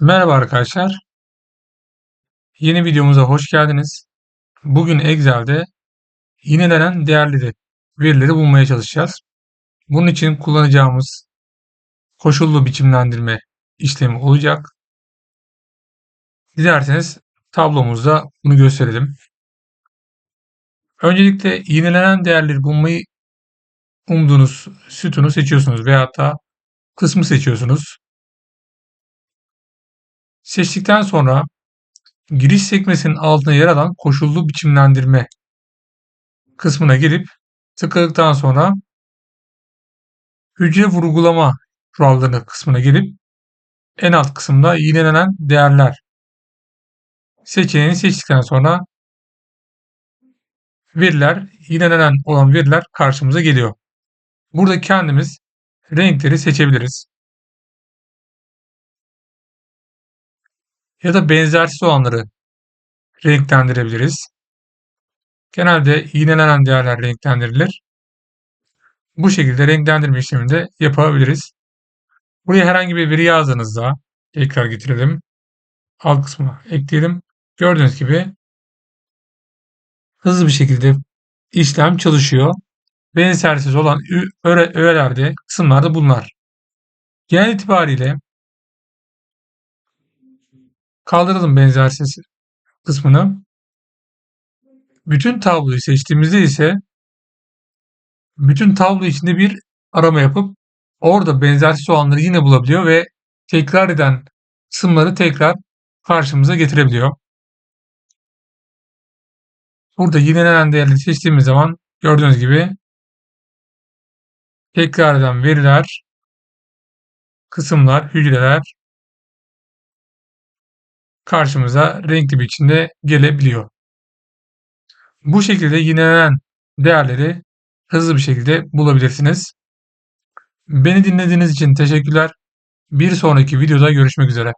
Merhaba arkadaşlar. Yeni videomuza hoş geldiniz. Bugün Excel'de yinelenen değerleri, verileri bulmaya çalışacağız. Bunun için kullanacağımız koşullu biçimlendirme işlemi olacak. Dilerseniz tablomuzda bunu gösterelim. Öncelikle yinelenen değerleri bulmayı umduğunuz sütunu seçiyorsunuz veyahut da kısmı seçiyorsunuz. Seçtikten sonra giriş sekmesinin altına yer alan koşullu biçimlendirme kısmına gelip tıkladıktan sonra hücre vurgulama kuralları kısmına gelip en alt kısımda yinelenen değerler seçeneğini seçtikten sonra veriler, yinelenen olan veriler karşımıza geliyor. Burada kendimiz renkleri seçebiliriz. Ya da benzersiz olanları renklendirebiliriz. Genelde yinelenen değerler renklendirilir. Bu şekilde renklendirme işlemini de yapabiliriz. Buraya herhangi bir veri yazdığınızda tekrar getirelim. Alt kısmına ekleyelim. Gördüğünüz gibi hızlı bir şekilde işlem çalışıyor. Benzersiz olan öğe, öğelerde, kısımlarda bunlar. Genel itibariyle kaldıralım benzersiz kısmını. Bütün tabloyu seçtiğimizde ise bütün tablo içinde bir arama yapıp orada benzersiz olanları yine bulabiliyor ve tekrar eden kısımları tekrar karşımıza getirebiliyor. Burada yinelenen değerleri seçtiğimiz zaman gördüğünüz gibi tekrar eden veriler, kısımlar, hücreler karşımıza renkli biçimde gelebiliyor. Bu şekilde yinelenen değerleri hızlı bir şekilde bulabilirsiniz. Beni dinlediğiniz için teşekkürler. Bir sonraki videoda görüşmek üzere.